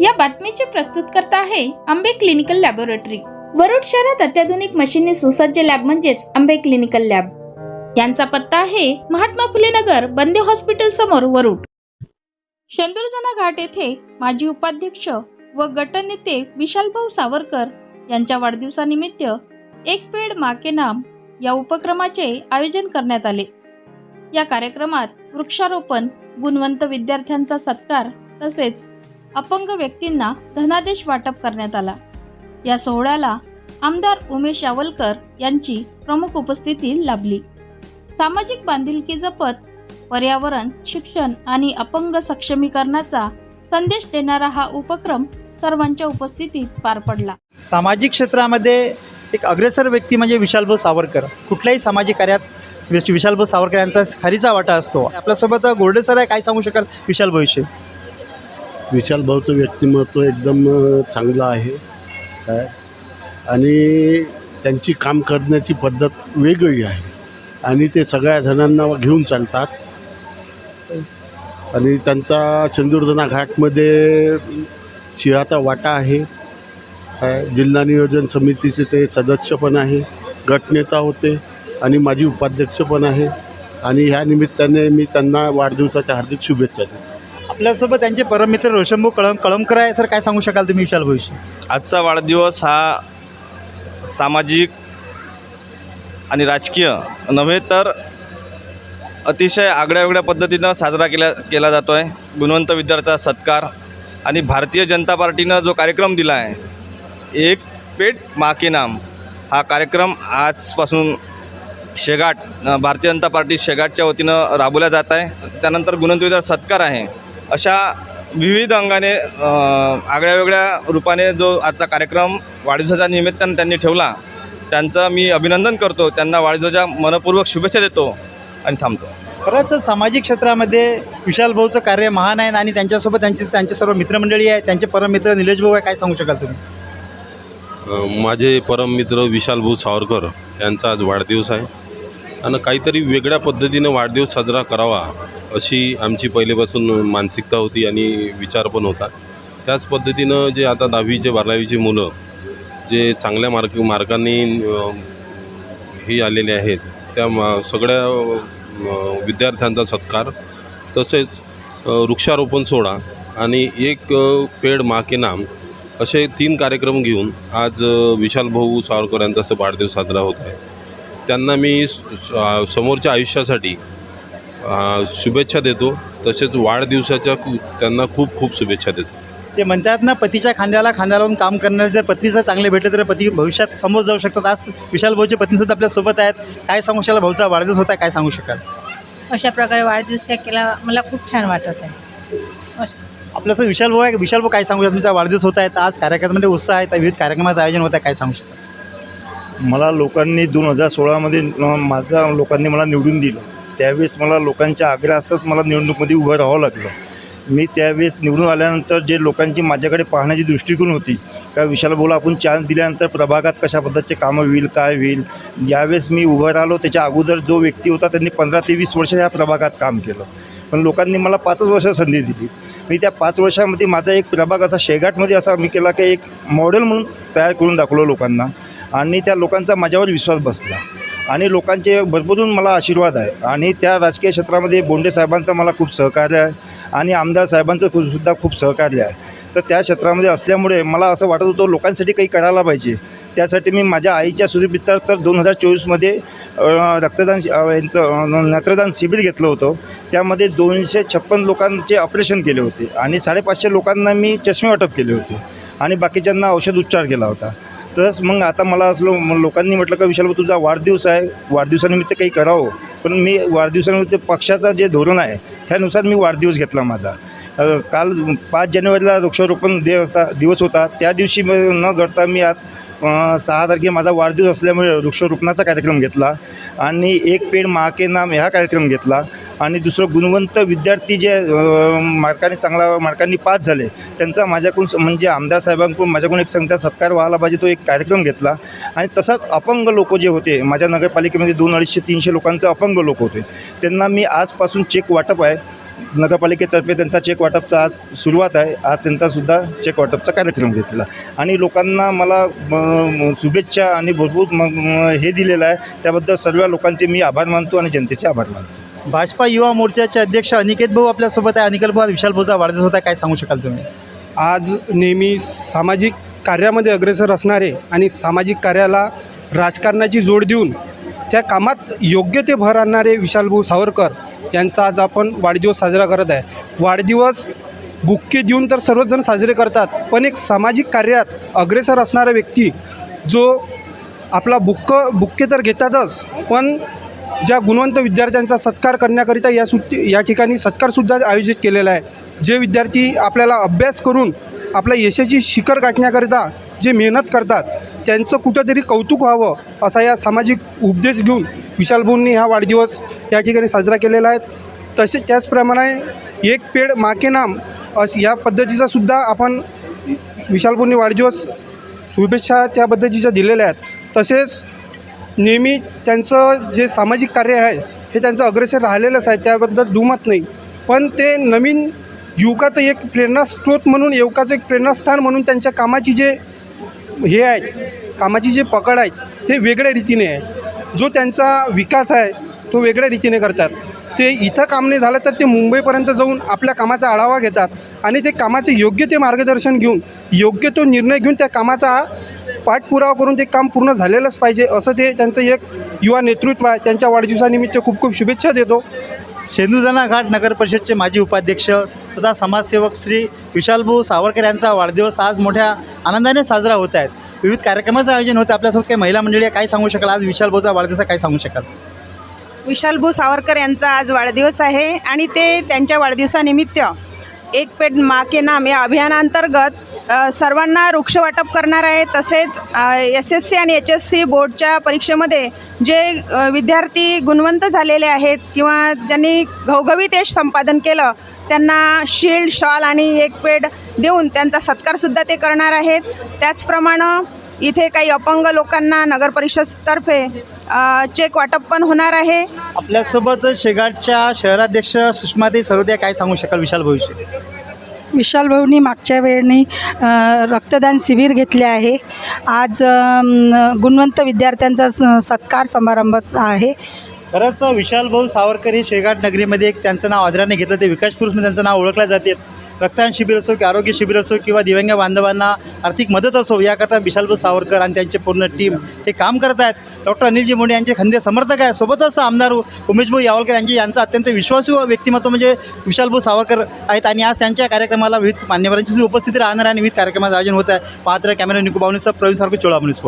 या बातमीचे प्रस्तुतकर्ता आहे आंबे क्लिनिकल लॅबोरेटरी. वरुड शहरात अत्याधुनिक मशीनने सुसज्ज लॅब म्हणजेच आंबे क्लिनिकल लॅब. यांचा पत्ता आहे महात्मा फुले नगर बंदे हॉस्पिटल समोर वरुड. शेंदुरजना घाट येथे माजी उपाध्यक्ष व गटनेते विशालभाऊ सावरकर यांच्या वाढदिवसानिमित्त एक पेड माके नाम या उपक्रमाचे आयोजन करण्यात आले. या कार्यक्रमात वृक्षारोपण गुणवंत विद्यार्थ्यांचा सत्कार तसेच अपंग व्यक्तींना धनादेश वाटप करण्यात आला. या सोहळ्याला आमदार उमेश यावलकर यांची प्रमुख उपस्थिती लाभली. सामाजिक बांधिलकी जपत पर्यावरण शिक्षण आणि अपंग सक्षमीकरणाचा संदेश देणारा हा उपक्रम सर्वांच्या उपस्थितीत पार पडला. सामाजिक क्षेत्रामध्ये एक अग्रेसर व्यक्ती म्हणजे विशालभाऊ सावरकर. कुठल्याही सामाजिक कार्यात विश- विशालभाऊ सावरकर यांचा खरीचा वाटा असतो. आपल्यासोबत गोल्डे आहे काय सांगू शकाल विशालभाऊविषयी? विशाल भाऊचं व्यक्तिमत्व एकदम चांगलं आहे. काय? आणि त्यांची काम करण्याची पद्धत वेगळी आहे. आणि ते सगळ्या जणांना घेऊन चालतात. आणि त्यांचा चंदुर्दना घाटमध्ये शिळाचा वाटा आहे. जिल्हा नियोजन समितीचे ते सदस्य पण आहे. गटनेता होते. आणि माझी उपाध्यक्ष पण आहे. आणि ह्या निमित्ताने मी त्यांना वाढदिवसाच्या हार्दिक शुभेच्छा देतो. आपल्यासोबत त्यांचे परममित्र रोशनभाऊ कळम कळमकर आहे सर काय सांगू शकाल तुम्ही विशाल भविष्य? आजचा वाढदिवस हा सामाजिक आणि राजकीय नव्हे तर अतिशय आगळ्यावेगळ्या पद्धतीनं साजरा केला केला जातो आहे गुणवंत विद्यार्थ्याचा सत्कार आणि भारतीय जनता पार्टीनं जो कार्यक्रम दिला आहे एक पेट मा के नाम हा कार्यक्रम आजपासून शेगाट भारतीय जनता पार्टी शेगाटच्या वतीनं राबवला जात आहे. त्यानंतर गुणवंत विद्यार्थी सत्कार आहे. अशा विविध अंगाने अ, आगळ्यावेगळ्या रूपाने जो आजचा कार्यक्रम वाढदिवसाच्या निमित्तानं त्यांनी ठेवला त्यांचं मी अभिनंदन करतो. त्यांना वाढदिवसाच्या मनपूर्वक शुभेच्छा देतो आणि थांबतो. खरंच सामाजिक क्षेत्रामध्ये विशालभाऊचं कार्य महान आहे आणि त्यांच्यासोबत त्यांचे त्यांचे सर्व मित्रमंडळी आहे त्यांचे परममित्र निलेश भाऊ आहे. काय सांगू शकाल तुम्ही? माझे परममित्र विशालभाऊ सावरकर यांचा आज वाढदिवस आहे. आणि काहीतरी वेगळ्या पद्धतीनं वाढदिवस साजरा करावा अशी आमची पहिलेपासून मानसिकता होती आणि विचार पण होता. त्याच पद्धतीनं जे आता दहावीचे बारावीचे मुलं जे चांगल्या मार्क मार्कांनी हे आलेले आहेत त्या मा सगळ्या विद्यार्थ्यांचा सत्कार तसेच वृक्षारोपण सोडा आणि एक पेड मा के नाम असे तीन कार्यक्रम घेऊन आज विशाल भाऊ सावरकर यांचा असं वाढदिवस साजरा होत आहे. त्यांना मी समोरच्या आयुष्यासाठी शुभेच्छा देतो. तसेच वाढदिवसाच्या त्यांना खूप खूप शुभेच्छा देतो. ते म्हणतात ना पतीच्या खांद्याला खांदा लावून काम करणारे जर पतीचं चांगले भेटले तर पती भविष्यात समोर जाऊ शकतात. आज विशाल भाऊचे पत्नीसुद्धा आपल्यासोबत आहेत. काय सांगू शकाल? भाऊचा वाढदिवस होता काय सांगू शकाल? अशा प्रकारे वाढदिवस केला मला खूप छान वाटत आहे. अश- आपल्याचं विशाल भाऊ आहे विशाल भाऊ काय सांगू शकाल तुमचा वाढदिवस होत आहेत आज कार्यक्रमामध्ये उत्साह आहे विविध कार्यक्रमाचं आयोजन होत आहे काय सांगू शकाल? मला लोकांनी दोन हजार सोळामध्ये माझा लोकांनी मला निवडून दिलं. त्यावेळेस मला लोकांच्या आग्रह असताच मला निवडणूकमध्ये उभं राहावं लागलं. मी त्यावेळेस निवडून आल्यानंतर जे लोकांची माझ्याकडे पाहण्याची दृष्टिकोन होती का विशाल बोला आपण चान्स दिल्यानंतर प्रभागात कशा पद्धतीचे कामं होईल काय होईल ज्यावेळेस मी उभं राहिलो. त्याच्या अगोदर जो व्यक्ती होता त्यांनी पंधरा ते वीस वर्ष ह्या प्रभागात काम केलं. पण लोकांनी मला पाचच वर्ष संधी दिली. मी त्या पाच वर्षामध्ये माझा एक प्रभाग असा शेगाटमध्ये असा मी केला की एक मॉडेल म्हणून तयार करून दाखवलं लोकांना. आणि त्या लोकांचा माझ्यावर विश्वास बसला. आणि लोकांचे भरभरून मला आशीर्वाद आहे. आणि त्या राजकीय क्षेत्रामध्ये बोंडे साहेबांचं मला खूप सहकार्य आहे. आणि आमदार साहेबांचं खूप सुद्धा खूप सहकार्य आहे. तर त्या क्षेत्रामध्ये असल्यामुळे मला असं वाटत होतं लोकांसाठी काही करायला पाहिजे. त्यासाठी मी माझ्या आईच्या सुरीपित्तर तर दोन हजार चोवीसमध्ये रक्तदान यांचं नेत्रदान शिबिर घेतलं होतं. त्यामध्ये दोनशे छप्पन लोकांचे ऑपरेशन केले होते. आणि साडेपाचशे लोकांना मी चष्मे वाटप केले होते. आणि बाकीच्यांना औषध उपचार केला होता. तसंच मग आता मला असलो मग लोकांनी म्हटलं का विशाल तुझा वाढदिवस आहे. वाढदिवसानिमित्त काही करावं. पण मी वाढदिवसानिमित्त पक्षाचं जे धोरण आहे त्यानुसार मी वाढदिवस घेतला माझा. काल पाच जानेवारीला वृक्षारोपण दिवस होता दिवस होता. त्या दिवशी न घडता मी आज सहा तारखे माझा वाढदिवस असल्यामुळे वृक्षारोपणाचा कार्यक्रम घेतला आणि एक पेड महाके नाम ह्या कार्यक्रम घेतला. आणि दुसरं गुणवंत विद्यार्थी जे मार्कांनी मार्काने चांगला मार्कांनी पास झाले त्यांचा माझ्याकडून म्हणजे आमदार साहेबांकडून माझ्याकडून एक संख्या सत्कार व्हायला पाहिजे तो एक कार्यक्रम घेतला. आणि तसाच अपंग लोक जे होते माझ्या नगरपालिकेमध्ये दोन अडीचशे तीनशे लोकांचे अपंग लोक होते. त्यांना मी आजपासून चेक वाटप आहे. नगरपालिकेतर्फे त्यांचा चेक वाटपचा आज सुरुवात आहे. आज त्यांचासुद्धा चेक वाटपचा कार्यक्रम घेतला आणि लोकांना मला शुभेच्छा आणि भरपूर हे दिलेलं आहे. त्याबद्दल सर्व लोकांचे मी आभार मानतो आणि जनतेचे आभार मानतो. भाजपा युवा मोर्चाचे अध्यक्ष अनिकेत भाऊ आपल्यासोबत आहे. अनिकेत भाऊ विशाल भाऊचा वाढदिवस होता. काय सांगू शकाल तुम्ही? आज नेहमी सामाजिक कार्यामध्ये अग्रेसर असणारे आणि सामाजिक कार्याला राजकारणाची जोड देऊन त्या कामात योग्य ते भर आणणारे विशालभाऊ सावरकर यांचा आज आपण वाढदिवस साजरा करत आहे. वाढदिवस बुक्के देऊन तर सर्वजण साजरे करतात पण एक सामाजिक कार्यात अग्रेसर असणारा व्यक्ती जो आपला बुक्क बुक्के तर घेतातच पण ज्या गुणवंत विद्यार्थ्यांचा सत्कार करण्याकरिता या सुट्टी या ठिकाणी सत्कारसुद्धा आयोजित केलेला आहे. जे विद्यार्थी आपल्याला अभ्यास करून आपल्या यशाची शिखर गाठण्याकरिता जे मेहनत करतात त्यांचं कुठंतरी कौतुक व्हावं असा या सामाजिक उपदेश घेऊन विशालभाऊंनी हा वाढदिवस या ठिकाणी साजरा केलेला आहे. तसे त्याचप्रमाणे एक पेड माके नाम अस या पद्धतीचा सुद्धा आपण विशालभाऊंनी वाढदिवस शुभेच्छा त्या पद्धतीच्या दिलेल्या आहेत. तसेच नेहमी त्यांचं जे सामाजिक कार्य आहे हे त्यांचं अग्रेसर राहिलेलंच आहे त्याबद्दल दुमत नाही. पण ते नवीन युवकाचं एक प्रेरणास्रोत म्हणून युवकाचं एक प्रेरणास्थान म्हणून त्यांच्या कामाची जे हे आहे कामाची जे पकड आहे ते वेगळ्या रीतीने आहे. जो त्यांचा विकास आहे तो वेगळ्या रीतीने करतात. ते इथं काम नाही झालं तर ते मुंबईपर्यंत जाऊन आपल्या कामाचा आढावा घेतात आणि ते कामाचे योग्य ते मार्गदर्शन घेऊन योग्य तो निर्णय घेऊन त्या कामाचा पाठपुरावा करून ते काम पूर्ण झालेलंच पाहिजे असं ते त्यांचं एक युवा नेतृत्व आहे. त्यांच्या वाढदिवसानिमित्त खूप खूप शुभेच्छा देतो. शेंदुजाना घाट नगर परिषदचे माजी उपाध्यक्ष तथा समाजसेवक श्री विशालभाऊ सावरकर यांचा वाढदिवस आज मोठ्या आनंदाने साजरा होत आहेत विविध कार्यक्रमाचं आयोजन होतं. आपल्यासोबत काही महिला मंडळी काय सांगू शकाल? आज विशालभाऊचा वाढदिवस काय सांगू शकाल? विशालभू सावरकर यांचा आज वाढदिवस आहे आणि ते त्यांच्या वाढदिवसानिमित्त एक पेड मा के नाम या अभियानांतर्गत सर्वांना वृक्ष वाटप करणार आहे. तसेच एस एस सी आणि एच एस सी बोर्डच्या परीक्षेमध्ये जे विद्यार्थी गुणवंत झालेले आहेत किंवा ज्यांनी घवघवीत यश संपादन केलं त्यांना शील्ड शॉल आणि एक पेड देऊन त्यांचा सत्कारसुद्धा ते करणार आहेत. त्याचप्रमाणे इथे काही अपंग लोकांना नगर परिषदतर्फे चेक वाटप पण होणार आहे. आपल्यासोबत शेगाटच्या शहराध्यक्ष सुषमाताई सरोदे काय सांगू शकाल भविष्य? विशाल भाऊनी मागच्या वेळनी रक्तदान शिबिर घेतले आहे. आज गुणवंत विद्यार्थ्यांचा स- सत्कार समारंभ आहे. खरंच विशाल भाऊ सावरकर हे शेगाट नगरीमध्ये एक त्यांचं नाव आदराने घेतलं ते विकास पुरुष त्यांचं नाव ओळखलं जाते. रक्तदान शिबिर असो की आरोग्य शिबिर असो किंवा दिव्यांग बांधवांना आर्थिक मदत असो याकरता विशालभाऊ सावरकर आणि त्यांचे पूर्ण टीम हे काम करत आहेत. डॉक्टर अनिलजी मुंडे यांचे खंदे समर्थक आहे सोबतच आमदार उमेशभाऊ यावलकर यांचे यांचा अत्यंत विश्वासू व्यक्तिमत्व म्हणजे विशालभाऊ सावरकर आहेत आणि आज त्यांच्या कार्यक्रमाला विविध मान्यवरांची उपस्थिती राहणार आहे आणि विविध कार्यक्रमाचं आयोजन होत आहे. पात्र कॅमेरा निकुबावणीसह प्रवीण सारखं चोळा पोलीस